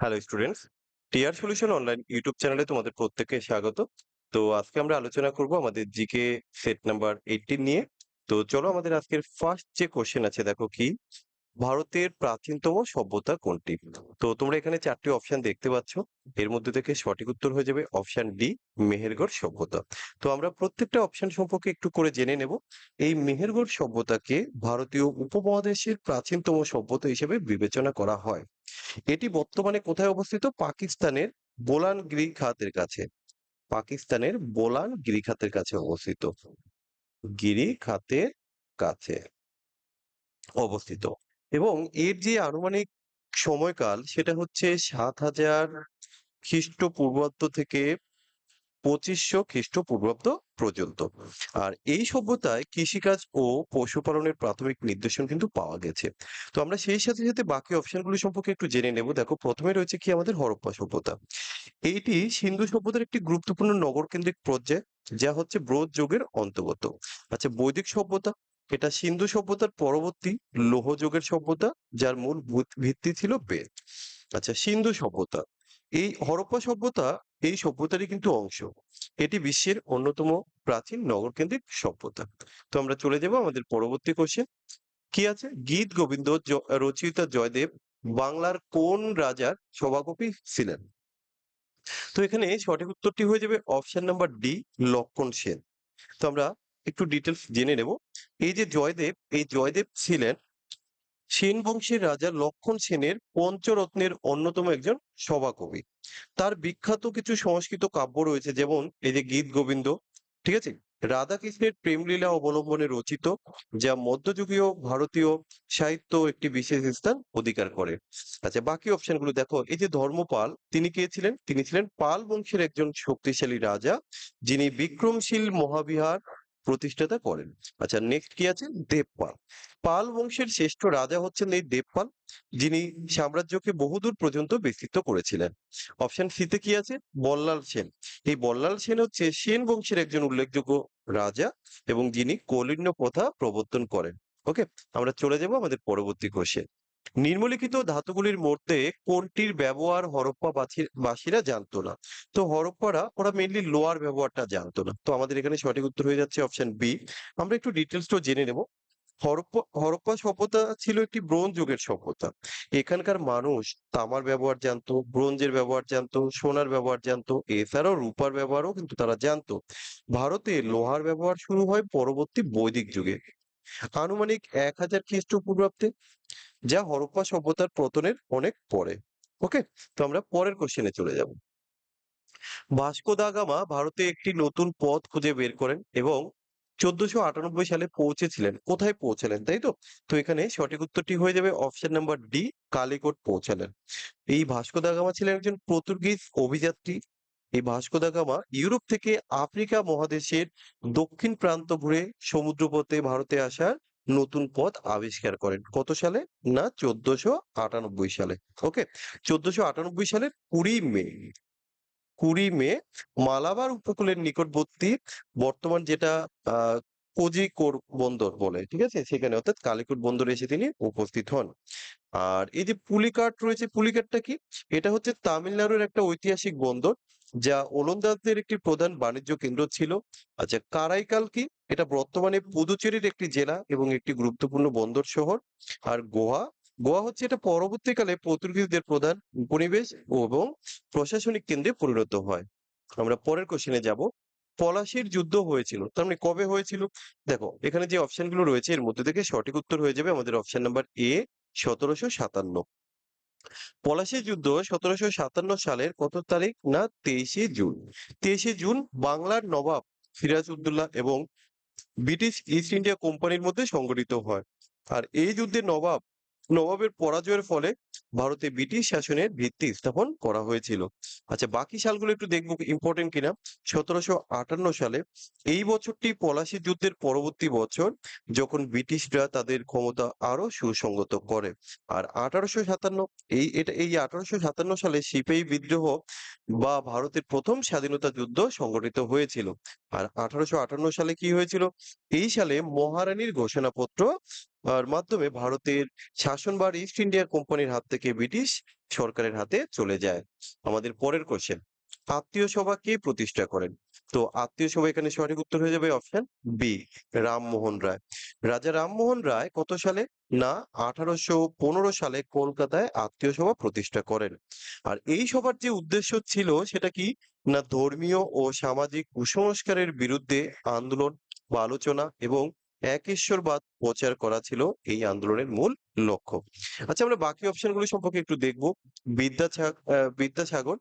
Hello students TR solution online YouTube চ্যানেলে তোমাদের প্রত্যেককে স্বাগত। তো আজকে আমরা আলোচনা করব আমাদের জিকে সেট নাম্বার এইটিন নিয়ে। তো চলো আমাদের আজকের ফার্স্ট যে কোশ্চেন আছে, দেখো কি? ভারতের প্রাচীনতম সভ্যতা কোনটি? তো তোমরা এখানে চারটি অপশন দেখতে পাচ্ছ। এর মধ্যে থেকে সঠিক উত্তর হয়ে যাবে অপশন ডি মেহেরগড় সভ্যতা। তো আমরা প্রত্যেকটা অপশন সম্পর্কে একটু করে জেনে নেব। এই মেহেরগড় সভ্যতাকে ভারতীয় উপমহাদেশের প্রাচীনতম সভ্যতা হিসেবে বিবেচনা করা হয়। এটি বর্তমানে কোথায় অবস্থিত? পাকিস্তানের বোলান গিরিখাতের কাছে। পাকিস্তানের বোলান গিরিখাতের কাছে অবস্থিত। গিরিখাতের কাছে অবস্থিত। এবং এর যে আনুমানিক সময়কাল সেটা হচ্ছে সাত হাজার খ্রিস্টপূর্বাব্দ থেকে পঁচিশশো খ্রিস্টপূর্বাব্দ পর্যন্ত। আর এই সভ্যতায় কৃষিকাজ ও পশুপালনের প্রাথমিক নির্দেশন কিন্তু পাওয়া গেছে। তো আমরা সেই সাথে সাথে বাকি অপশনগুলি সম্পর্কে একটু জেনে নেব। দেখো, প্রথমে রয়েছে কি আমাদের হরপ্পা সভ্যতা। এইটি সিন্ধু সভ্যতার একটি গুরুত্বপূর্ণ নগর কেন্দ্রিক পর্যায়, যা হচ্ছে ব্রোঞ্জ যুগের অন্তর্গত। আচ্ছা বৈদিক সভ্যতা এটা সিন্ধু সভ্যতার পরবর্তী লৌহ যুগের সভ্যতা, যার মূল ভূত- ভিত্তি ছিল বেদ। আচ্ছা সিন্ধু সভ্যতা। এই হরপ্পা সভ্যতা, এই সভ্যতারই কিন্তু অংশ। এটি বিশ্বের অন্যতম প্রাচীন নগরকেন্দ্রিক সভ্যতা। তো আমরা চলে যাব আমাদের পরবর্তী কোশ্চেন কি আছে? গীত গোবিন্দ রচয়িতা জয়দেব বাংলার কোন রাজার সভাকবি ছিলেন? তো এখানে সঠিক উত্তরটি হয়ে যাবে অপশন নাম্বার ডি, লক্ষণ সেন। তো আমরা একটু ডিটেলস জেনে নেব। এই যে জয়দেব, এই জয়দেব ছিলেন সেন বংশের রাজা লক্ষণ সেনের পঞ্চরত্নের অন্যতম একজন সভাকবি। তার বিখ্যাত কিছু সংস্কৃত কাব্য রয়েছে, যেমন এই যে গীত গোবিন্দ, ঠিক আছে? রাধাকৃষ্ণের প্রেমলীলা অবলম্বনে রচিত, যা মধ্যযুগীয় ভারতীয় সাহিত্য একটি বিশেষ স্থান অধিকার করে। আচ্ছা বাকি অপশনগুলো দেখো। এই যে ধর্মপাল, তিনি কে ছিলেন? তিনি ছিলেন পাল বংশের একজন শক্তিশালী রাজা, যিনি বিক্রমশীল মহাবিহার প্রতিষ্ঠাতা করেন। আচ্ছা নেক্সট কি আছে? দেবপাল। পাল বংশের শ্রেষ্ঠ রাজা হচ্ছেন এই দেবপাল, যিনি সাম্রাজ্যকে বহুদূর পর্যন্ত বিস্তৃত করেছিলেন। অপশন সিতে কি আছে? বল্লাল সেন। এই বল্লাল সেন হচ্ছে সেন বংশের একজন উল্লেখযোগ্য রাজা এবং যিনি কলিন্য প্রথা প্রবর্তন করেন। ওকে আমরা চলে যাব আমাদের পরবর্তী কোশ্চেন নিম্নলিখিত ধাতুগুলির মধ্যে কোনটির ব্যবহার হরপ্পা বাসী- বাসীরা জানতো না? তো হরপ্পারা, ওরা মেইনলি লোয়ার ব্যবহারটা জানতো না। তো আমাদের এখানে সঠিক উত্তর হয়ে যাচ্ছে অপশন বি আমরা একটু ডিটেলসটাও জেনে নেব। হরপ্পা হরপ্পা সভ্যতা ছিল একটি ব্রোঞ্জ যুগের সভ্যতা। এখানকার মানুষ তামার ব্যবহার জানতো, ব্রোঞ্জের ব্যবহার জানতো, সোনার ব্যবহার জানতো, এছাড়াও রূপার ব্যবহারও কিন্তু তারা জানতো। ভারতে লোহার ব্যবহার শুরু হয় পরবর্তী বৈদিক যুগে। আনুমানিক এক হাজার খ্রিস্টপূর্বাব্দে, যা হরপ্পা সভ্যতার পতনের অনেক পরে। ওকে তো আমরা পরের কোশ্চেনে চলে যাব। ভাস্কো দা গামা ভারতে একটি নতুন পথ খুঁজে বের করেন এবং চোদ্দশো আটানব্বই সালে পৌঁছেছিলেন। কোথায় পৌঁছালেন, তাই তো? তো এখানে সঠিক উত্তরটি হয়ে যাবে অপশন নাম্বার ডি কালিকট পৌঁছালেন। এই ভাস্কো দা গামা ছিলেন একজন পর্তুগিজ অভিযাত্রী। এই ভাস্কো দা গামা ইউরোপ থেকে আফ্রিকা মহাদেশের দক্ষিণ প্রান্ত ঘুরে সমুদ্রপথে ভারতে আসার নতুন পথ আবিষ্কার করেন। কত সালে? না, চোদ্দশো আটানব্বই সালে। ওকে, চোদ্দশো আটানব্বই সালের কুড়ি মে। কুড়ি মে মালাবার উপকূলের নিকটবর্তী বর্তমান যেটা, আহ কোজিকোর বন্দর বলে, ঠিক আছে? সেখানে অর্থাৎ কালিকট বন্দরে এসে তিনি উপস্থিত হন। আর এই যে পুলিকাট রয়েছে, পুলিকাটটা কি? এটা হচ্ছে তামিলনাড়ুর একটা ঐতিহাসিক বন্দর, যা ওলন্দাজদের একটি প্রধান বাণিজ্য কেন্দ্র ছিল। আচ্ছা কারাইকাল কি? এটা বর্তমানে পুদুচেরির একটি জেলা এবং একটি গুরুত্বপূর্ণ বন্দর শহর। আর গোয়া? গোয়া হচ্ছে এটা পরবর্তীকালে পর্তুগিজদের প্রধান উপনিবেশ এবং প্রশাসনিক কেন্দ্রে পরিণত হয়। আমরা পরের কোশ্চেনে যাব। পলাশির যুদ্ধ হয়েছিল। তার মানে কবে হয়েছিল? দেখো, এখানে যে অপশনগুলো রয়েছে, এর মধ্যে থেকে সঠিক উত্তর হয়ে যাবে আমাদের অপশন নাম্বার এ সতেরোশো সাতান্ন। পলাশির যুদ্ধ সতেরোশো সাতান্ন সালের কত তারিখ? না, তেইশে জুন। তেইশে জুন বাংলার নবাব সিরাজউদ্দৌলা এবং ব্রিটিশ ইস্ট ইন্ডিয়া কোম্পানির মধ্যে সংঘটিত হয়। আর এই যুদ্ধে নবাব নবাবের পরাজয়ের ফলে ভারতে ব্রিটিশ শাসনের ভিত্তি স্থাপন করা হয়েছিল। আচ্ছা বাকি সালগুলো একটু দেখব ইম্পর্টেন্ট কিনা। সতেরোশো আটান্ন সালে এই বছরটি পলাশি যুদ্ধের পরবর্তী বছর যখন ব্রিটিশরা তাদের ক্ষমতা আরও সুসংগত করে। আর আঠারোশো সাতান্ন, এই, এটা, এই আঠারোশো সাতান্ন সালে সিপাহী বিদ্রোহ বা ভারতের প্রথম স্বাধীনতা যুদ্ধ সংগঠিত হয়েছিল। আর আঠারোশো আটান্ন সালে কি হয়েছিল? এই সালে মহারানীর ঘোষণাপত্র মাধ্যমে ভারতের শাসনভার ইস্ট ইন্ডিয়া কোম্পানির হাত থেকে ব্রিটিশ সরকারের হাতে চলে যায়। আমাদের পরের কোশ্চেন আত্মীয় সভা কে প্রতিষ্ঠা করেন? তো আত্মীয় সভা এখানে সঠিক উত্তর হয়ে যাবে অপশন বি রামমোহন রায়। রাজা রামমোহন রায় কত সালে? না, আঠারোশো পনেরো সালে কলকাতায় আত্মীয় সভা প্রতিষ্ঠা করেন। আর এই সভার যে উদ্দেশ্য ছিল সেটা কি? না ধর্মীয় ও সামাজিক কুসংস্কারের বিরুদ্ধে আন্দোলন বা আলোচনা এবং একেশ্বরবাদ প্রচার করা ছিল এই আন্দোলনের মূল লক্ষ্য। আচ্ছা আমরা বাকি অপশনগুলো সম্পর্কে একটু দেখব। বিদ্যাসাগর বিদ্যাসাগর।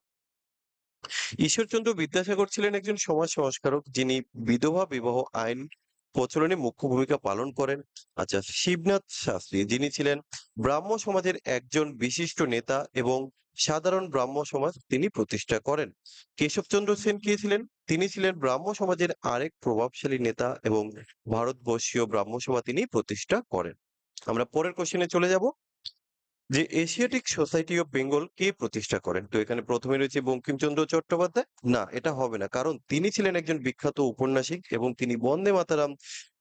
ঈশ্বরচন্দ্র বিদ্যাসাগর ছিলেন একজন সমাজ সংস্কারক যিনি বিধবা বিবাহ আইন প্রচলনে মুখ্য ভূমিকা পালন করেন আচ্ছা শিবনাথ শাস্ত্রী। যিনি ছিলেন ব্রাহ্ম সমাজের একজন বিশিষ্ট নেতা এবং সাধারণ ব্রাহ্ম সমাজ তিনি প্রতিষ্ঠা করেন। কেশবচন্দ্র সেন কে ছিলেন? তিনি ছিলেন ব্রাহ্ম সমাজের আরেক প্রভাবশালী নেতা এবং ভারতবর্ষীয় ব্রাহ্ম সভা তিনি প্রতিষ্ঠা করেন। আমরা পরের কোশ্চেনে চলে যাব। যে এশিয়াটিক সোসাইটি অফ বেঙ্গল কে প্রতিষ্ঠা করেন? তো এখানে প্রথমে রয়েছে বঙ্কিমচন্দ্র চট্টোপাধ্যায়। না, এটা হবে না। কারণ তিনি ছিলেন একজন বিখ্যাত উপন্যাসিক এবং তিনি বন্দে মাতারাম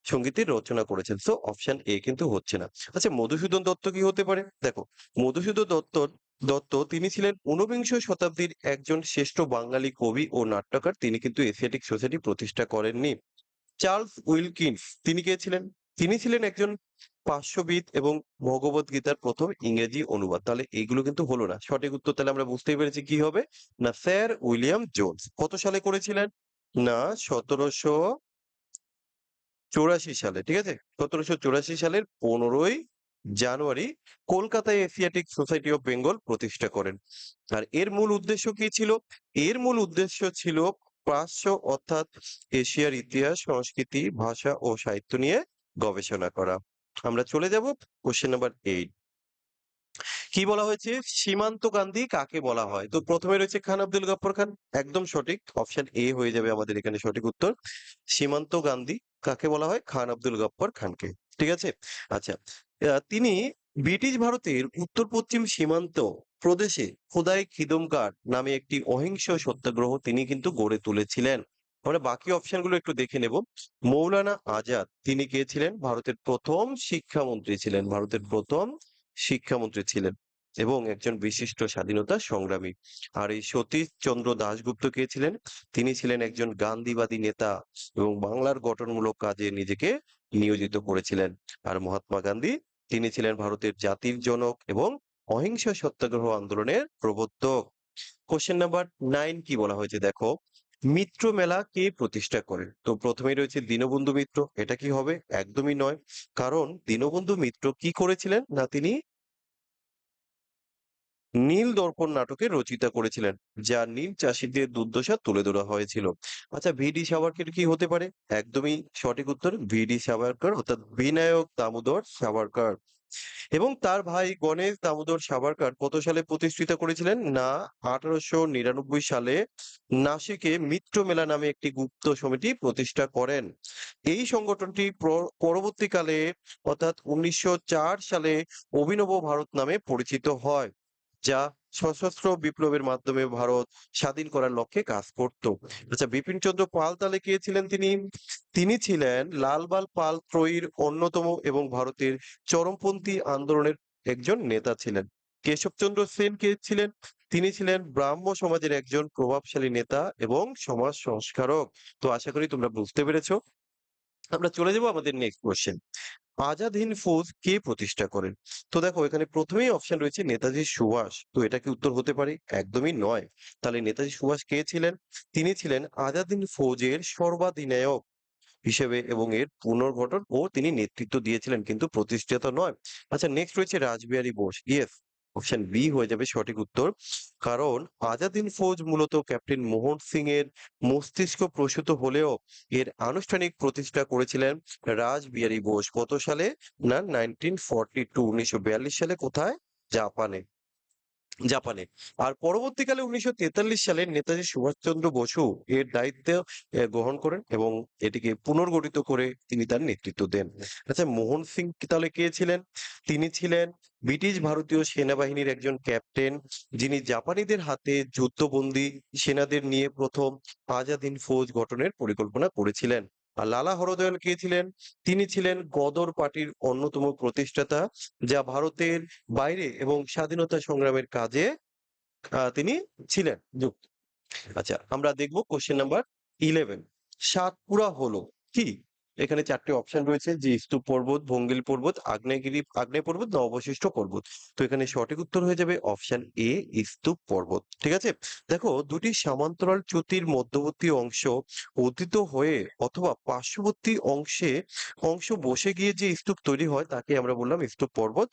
সঙ্গীতের রচনা করেছেন। সো, অপশন এ কিন্তু হচ্ছে না। আচ্ছা মধুসূদন দত্ত কি হতে পারে? দেখো, মধুসূদন দত্ত দত্ত তিনি ছিলেন ঊনবিংশ শতাব্দীর একজন শ্রেষ্ঠ বাঙালি কবি ও নাট্যকার। তিনি কিন্তু এশিয়াটিক সোসাইটি প্রতিষ্ঠা করেননি। চার্লস উইলকিন্স, তিনি কে ছিলেন? তিনি ছিলেন একজন পার্শ্ববিদ এবং ভগবত গীতার প্রথম ইংরেজি অনুবাদ। তাহলে এইগুলো কিন্তু হলো না। সঠিক উত্তর তাহলে আমরা বুঝতেই পেরেছি কি হবে? না, স্যার উইলিয়াম জোন্স। কত সালে করেছিলেন? না, সতেরোশো চৌরাশি সালে, ঠিক আছে? সতেরোশো চৌরাশি সালের পনেরোই জানুয়ারি কলকাতায় এশিয়াটিক সোসাইটি অফ বেঙ্গল প্রতিষ্ঠা করেন। আর এর মূল উদ্দেশ্য কি ছিল? এর মূল উদ্দেশ্য ছিল প্রাচ্য অর্থাৎ এশিয়ার ইতিহাস, সংস্কৃতি, ভাষা ও সাহিত্য নিয়ে গবেষণা করা। আমরা চলে যাব কোশ্চেন নাম্বার এইট কি বলা হয়েছে? সীমান্ত গান্ধী কাকে বলা হয়? তো প্রথমে রয়েছে খান আব্দুল গফর খান। একদম সঠিক। অপশন এ হয়ে যাবে আমাদের এখানে সঠিক উত্তর। সীমান্ত গান্ধী কাকে বলা হয়? খান আব্দুল গফর খানকে। ঠিক আছে? আচ্ছা। তিনি ব্রিটিশ ভারতের উত্তর পশ্চিম সীমান্ত প্রদেশে খোদাই খিদমগার নামে একটি অহিংস সত্যাগ্রহ তিনি কিন্তু গড়ে তুলেছিলেন। আমরা বাকি অপশনগুলো একটু দেখে নেব। মৌলানা আজাদ, তিনি কে ছিলেন? ভারতের প্রথম শিক্ষামন্ত্রী ছিলেন, ভারতের প্রথম শিক্ষামন্ত্রী ছিলেন এবং একজন বিশিষ্ট স্বাধীনতা সংগ্রামী। আর এই সতীশ চন্দ্র দাশগুপ্ত কে ছিলেন? তিনি ছিলেন একজন গান্ধীবাদী নেতা এবং বাংলার গঠনমূলক কাজে নিজেকে নিয়োজিত করেছিলেন। আর মহাত্মা গান্ধী, তিনি ছিলেন ভারতের জাতির জনক এবং অহিংস সত্যাগ্রহ আন্দোলনের প্রবর্তক। কোশ্চেন নাম্বার নাইন কি বলা হয়েছে? দেখো মিত্র মেলা কে প্রতিষ্ঠা করেন তো প্রথমে রয়েছে দীনবন্ধু মিত্র। এটা কি হবে? একদমই নয়। কারণ দীনবন্ধু মিত্র কি করেছিলেন? না, তিনি নীল দর্পণ নাটকের রচিতা করেছিলেন, যা নীল চাষীদের দুর্দশা তুলে ধরা হয়েছিল। আচ্ছা ভিডি সাভারকর কি হতে পারে? একদমই সঠিক উত্তর ভিডি সাভারকর অর্থাৎ বিনায়ক দামোদর সাভারকর। এবং তার ভাই গণেশ দামোদর সাভারকর কত সালে প্রতিষ্ঠিত করেছিলেন? না, আঠারোশো নিরানব্বই সালে নাসিকে মিত্র মেলা নামে একটি গুপ্ত সমিতি প্রতিষ্ঠা করেন। এই সংগঠনটি পরবর্তীকালে অর্থাৎ উনিশশো চার সালে অভিনব ভারত নামে পরিচিত হয়। যা সশস্ত্র বিপ্লবের মাধ্যমে ভারত স্বাধীন করার লক্ষ্যে কাজ করত। আচ্ছা বিপিন চন্দ্র পাল তাহলে কে ছিলেন তিনি? তিনি ছিলেন লালবাল পাল ত্রয়ীর অন্যতম এবং ভারতের চরমপন্থী আন্দোলনের একজন নেতা ছিলেন। কেশবচন্দ্র সেন কে ছিলেন? তিনি ছিলেন ব্রাহ্ম সমাজের একজন প্রভাবশালী নেতা এবং সমাজ সংস্কারক। তো আশা করি তোমরা বুঝতে পেরেছ। আমরা চলে যাব আমাদের নেক্সট কোশ্চেন আজাদ হিন্দ ফৌজ কে প্রতিষ্ঠা করেন? তো দেখো, এখানে প্রথমেই অপশন রয়েছে নেতাজি সুভাষ। তো এটা কি উত্তর হতে পারে? একদমই নয়। তাহলে নেতাজি সুভাষ কে ছিলেন? তিনি ছিলেন আজাদ হিন্দ ফৌজের সর্বাধিনায়ক হিসেবে এবং এর পুনর্গঠন ও তিনি নেতৃত্ব দিয়েছিলেন, কিন্তু প্রতিষ্ঠাতা নয়। আচ্ছা নেক্সট রয়েছে Rajbihari Bose. Yes option B হয়ে যাবে সঠিক উত্তর। কারণ আজাদিন ফৌজ মূলত ক্যাপ্টেন মোহন সিং এর মস্তিষ্ক প্রসূত হলেও এর আনুষ্ঠানিক প্রতিষ্ঠা করেছিলেন রাজবিহারী বোস। কত সালে? না নাইনটিন ফর্টি টু উনিশশো বিয়াল্লিশ সালে কোথায়? জাপানে। জাপানে। আর পরবর্তীকালে ১৯৪৩ সালে নেতাজি সুভাষচন্দ্র বসু এর দায়িত্ব গ্রহণ করেন এবং এটিকে পুনর্গঠিত করে তিনি তার নেতৃত্ব দেন। আচ্ছা মোহন সিং তাহলে কে ছিলেন? তিনি ছিলেন ব্রিটিশ ভারতীয় সেনাবাহিনীর একজন ক্যাপ্টেন, যিনি জাপানিদের হাতে যুদ্ধবন্দী সেনাদের নিয়ে প্রথম আজাদ হিন্দ ফৌজ গঠনের পরিকল্পনা করেছিলেন। আর লালা হরদয়াল কে ছিলেন? তিনি ছিলেন গদর পার্টির অন্যতম প্রতিষ্ঠাতা, যা ভারতের বাইরে এবং স্বাধীনতা সংগ্রামের কাজে তিনি ছিলেন যুক্ত। আচ্ছা আমরা দেখব কোশ্চেন নাম্বার 11 সাতপুরা হলো কি? এখানে চারটি অপশন রয়েছে যে স্তূপ পর্বত, ভঙ্গিল পর্বত, আগ্নেয়গিরি আগ্নেয় পর্বত না অবশিষ্ট পর্বত। তো এখানে সঠিক উত্তর হয়ে যাবে অপশন এ স্তূপ পর্বত। ঠিক আছে? দেখো দুটি সমান্তরাল চ্যুতির মধ্যবর্তী অংশ উত্থিত হয়ে অথবা পার্শ্ববর্তী অংশে অংশ বসে গিয়ে যে স্তূপ তৈরি হয় তাকে আমরা বললাম স্তূপ পর্বত।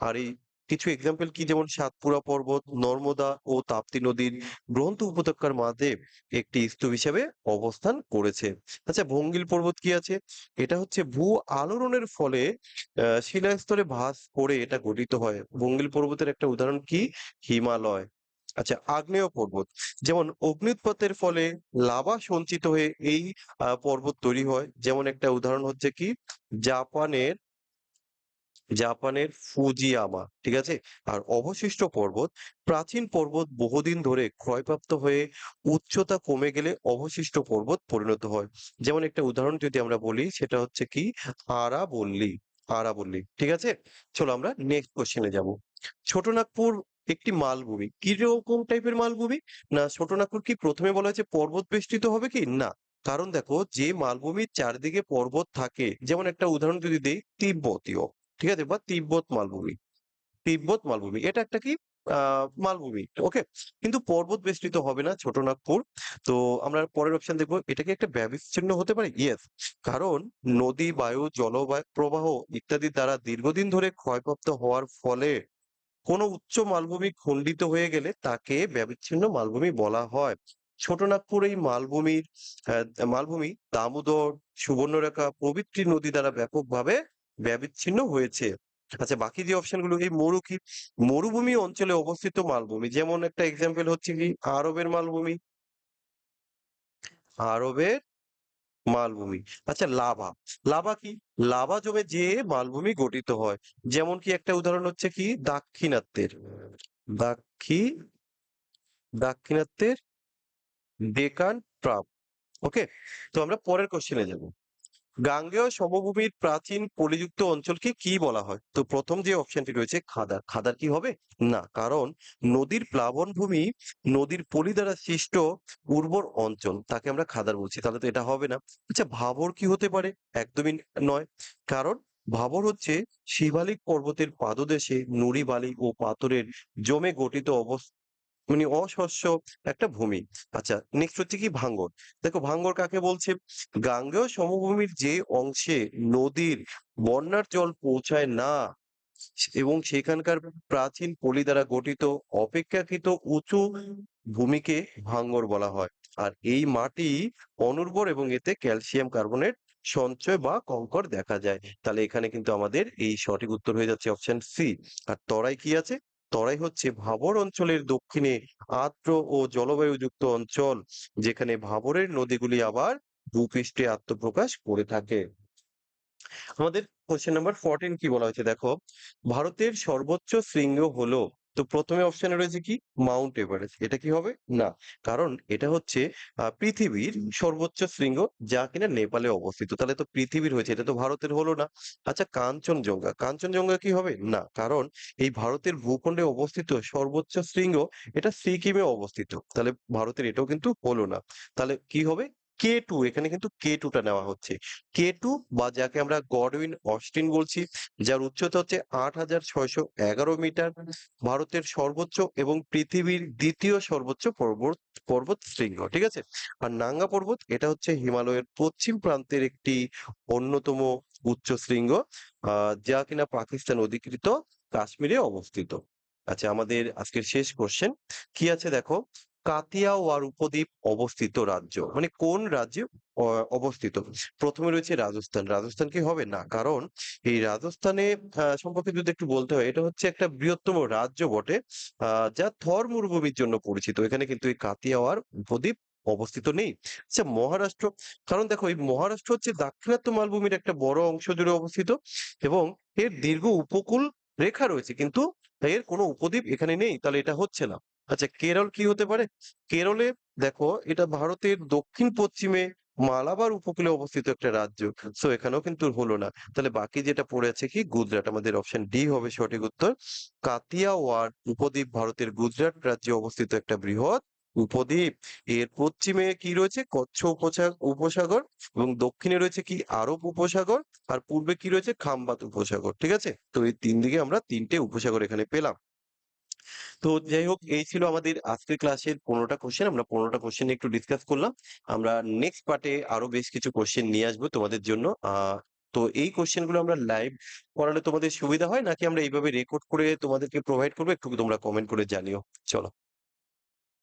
আর এই কিছু এক্সাম্পল কি যেমন সাতপুরা পর্বত, নর্মদা ও তাপ্তি নদীর গ্রন্থ উপত্যকার মাঝে একটি স্তূপ হিসেবে অবস্থান করেছে। আচ্ছা ভঙ্গিল পর্বত কি আছে? এটা হচ্ছে ভূ আলোড়নের ফলে শিলাস্তরে ভাস করে এটা গঠিত হয়। ভঙ্গিল পর্বতের একটা উদাহরণ কি? হিমালয়। আচ্ছা আগ্নেয় পর্বত যেমন অগ্ন্যুৎপাতের ফলে লাভা সঞ্চিত হয়ে এই পর্বত তৈরি হয়। যেমন একটা উদাহরণ হচ্ছে কি? জাপানের জাপানের ফুজিয়ামা। ঠিক আছে? আর অবশিষ্ট পর্বত প্রাচীন পর্বত বহুদিন ধরে ক্ষয়প্রাপ্ত হয়ে উচ্চতা কমে গেলে অবশিষ্ট পর্বত পরিণত হয়। যেমন একটা উদাহরণ যদি আমরা বলি সেটা হচ্ছে কি? আরাবল্লী, আরাবল্লী। ঠিক আছে? চলো আমরা নেক্সট কোয়েশ্চেন যাব যাব। ছোটনাগপুর একটি মালভূমি। কীরকম টাইপের মালভূমি? না ছোটনাগপুর কি প্রথমে বলা হয়েছে পর্বত বেষ্টিত হবে কি? না। কারণ দেখো যে মালভূমির চারিদিকে পর্বত থাকে যেমন একটা উদাহরণ যদি দেই তিব্বতীয়। ঠিক আছে? বা তিব্বত মালভূমি। তিব্বত মালভূমি। এটা একটা কি? মালভূমি। ওকে? কিন্তু পর্বত বেষ্টিত হবে না ছোটনাগপুর। তো আমরা পরের অপশন দেখব এটা কি একটা ব্যবিচ্ছিন্ন হতে পারে? ইয়েস। কারণ নদী, বায়ু, জলবায়ু প্রবাহ ইত্যাদি দ্বারা দীর্ঘদিন ধরে ক্ষয়প্রাপ্ত হওয়ার ফলে কোন উচ্চ মালভূমি খণ্ডিত হয়ে গেলে তাকে ব্যবিচ্ছিন্ন মালভূমি বলা হয়। ছোটনাগপুর এই মালভূমির মালভূমি দামোদর, সুবর্ণরেখা প্রভৃতি নদী দ্বারা ব্যাপকভাবে ব্যবিচ্ছিন্ন হয়েছে। আচ্ছা বাকি যে অপশনগুলো, এই মরু কি? মরুভূমি অঞ্চলে অবস্থিত মালভূমি। যেমন একটা এক্সাম্পল হচ্ছে কি? আরবের মালভূমি। আরবের মালভূমি। আচ্ছা লাভা। লাভা কি? লাভা জমে যে মালভূমি গঠিত হয়। যেমন কি একটা উদাহরণ হচ্ছে কি? দাক্ষিণাত্যের। দাক্ষি, দাক্ষিণাত্যের ডেকান ট্রাপ। ওকে? তো আমরা পরের কোয়েশ্চেন এ যাব। গাঙ্গেয় সমভূমির প্রাচীন পলিযুক্ত অঞ্চলকে কি বলা হয়? তো প্রথম যে অপশনটি রয়েছে, খাদার। খাদার কি হবে? না। কারণ নদীর প্লাবনভূমি নদীর পলি দ্বারা সৃষ্ট উর্বর অঞ্চল। তাকে আমরা খাদার বলছি। তাহলে তো এটা হবে না। আচ্ছা ভাবর কি হতে পারে? একদমই নয়। কারণ ভাবর হচ্ছে শিবালিক পর্বতের পাদদেশে নুড়ি বালি ও পাথরের জমে গঠিত অবস মানে অশস্য একটা ভূমি। আচ্ছা নেক্সট হচ্ছে কি ভাঙ্গর। দেখো ভাঙ্গর কাকে বলছে? গাঙ্গেয় সমভূমির যে অংশে নদীর বন্যার জল পৌঁছায় না, এবং সেখানকার প্রাচীন পলি দ্বারা গঠিত অপেক্ষাকৃত উঁচু ভূমিকে ভাঙ্গর বলা হয়। আর এই মাটি অনুর্বর এবং এতে ক্যালসিয়াম কার্বনেট সঞ্চয় বা কঙ্কর দেখা যায়। তাহলে এখানে কিন্তু আমাদের এই সঠিক উত্তর হয়ে যাচ্ছে অপশন সি। আর তরাই কি আছে? তরাই হচ্ছে ভাবর অঞ্চলের দক্ষিণে আর্দ্র ও জলবায়ুযুক্ত অঞ্চল যেখানে ভাবরের নদীগুলি আবার ভূপৃষ্ঠে আত্মপ্রকাশ করে থাকে। আমাদের কোশ্চেন নাম্বার 14 কি বলা হয়েছে দেখো, ভারতের সর্বোচ্চ শৃঙ্গ হলো তো ১ম এ অপশনে রয়েছে কি? Mount Everest. এটা কি হবে? না। কারণ এটা হচ্ছে পৃথিবীর সর্বোচ্চ শৃঙ্গ, যা কিনা নেপালে অবস্থিত। তাহলে তো পৃথিবীর হয়েছে, এটা তো ভারতের হলো না। আচ্ছা কাঞ্চনজঙ্ঘা। কাঞ্চনজঙ্ঘা কি হবে? না। কারণ এই ভারতের ভূখণ্ডে অবস্থিত সর্বোচ্চ শৃঙ্গ, এটা সিকিমে অবস্থিত। তাহলে ভারতের এটাও কিন্তু হলো না। তাহলে কি হবে? K2 এখানে কিন্তু K2 টা নেওয়া হচ্ছে। কে টু বা যাকে আমরা গডউইন অস্টিন বলছি যার উচ্চতা হচ্ছে ৮৬১১ মিটার। ভারতের সর্বোচ্চ এবং পৃথিবীর দ্বিতীয় সর্বোচ্চ পর্বত পর্বত শৃঙ্গ। ঠিক আছে? আর নাঙ্গা পর্বত এটা হচ্ছে হিমালয়ের পশ্চিম প্রান্তের একটি অন্যতম উচ্চ শৃঙ্গ যা কিনা পাকিস্তান অধিকৃত কাশ্মীরে অবস্থিত। আচ্ছা আমাদের আজকের শেষ কোশ্চেন কি আছে দেখো, কাতিয়াওয়ার উপদ্বীপ অবস্থিত রাজ্য। মানে কোন রাজ্যে অবস্থিত। প্রথমে রয়েছে রাজস্থান। রাজস্থান কি হবে? না। কারণ এই রাজস্থানে সম্পর্কে যদি একটু বলতে হয়, এটা হচ্ছে একটা বৃহত্তম রাজ্য বটে। যা থর মরুভূমির জন্য পরিচিত। এখানে কিন্তু এই কাতিয়াওয়ার উপদ্বীপ অবস্থিত নেই। আচ্ছা মহারাষ্ট্র, কারণ দেখো এই মহারাষ্ট্র হচ্ছে দাক্ষিণাত্য মালভূমির একটা বড় অংশ জুড়ে অবস্থিত এবং এর দীর্ঘ উপকূল রেখা রয়েছে। কিন্তু এর কোনো উপদ্বীপ এখানে নেই। তাহলে এটা হচ্ছে না। আচ্ছা কেরল কি হতে পারে? কেরলে দেখো, এটা ভারতের দক্ষিণ-পশ্চিমে মালাবার উপকূলে অবস্থিত একটা রাজ্য। সো এখানেও কিন্তু হলো না। তাহলে বাকি যেটা পড়ে আছে কি? গুজরাট। আমাদের অপশন ডি হবে সঠিক উত্তর। কাতিয়াওয়াড় উপদ্বীপ ভারতের গুজরাট রাজ্যে অবস্থিত একটা বৃহৎ উপদ্বীপ। এর পশ্চিমে কি রয়েছে? কচ্ছ উপসা, উপসাগর এবং দক্ষিণে রয়েছে কি? আরব উপসাগর। আর পূর্বে কি রয়েছে? খামবাত উপসাগর। ঠিক আছে? তো এই ৩ দিকে আমরা তিনটে উপসাগর এখানে পেলাম। তো যাই হোক, এই ছিল আমাদের আজকের ক্লাসের পনেরোটা কোশ্চেন আমরা পনেরোটা কোশ্চেন একটু ডিসকাস করলাম। আমরা নেক্সট পার্টে আরও বেশ কিছু কোশ্চেন নিয়ে আসব তোমাদের জন্য। তো এই কোশ্চেনগুলো আমরা লাইভ করালে তোমাদের সুবিধা হয়, নাকি আমরা এইভাবে রেকর্ড করে তোমাদেরকে প্রোভাইড করব, একটু তোমরা কমেন্ট করে জানিও। চলো।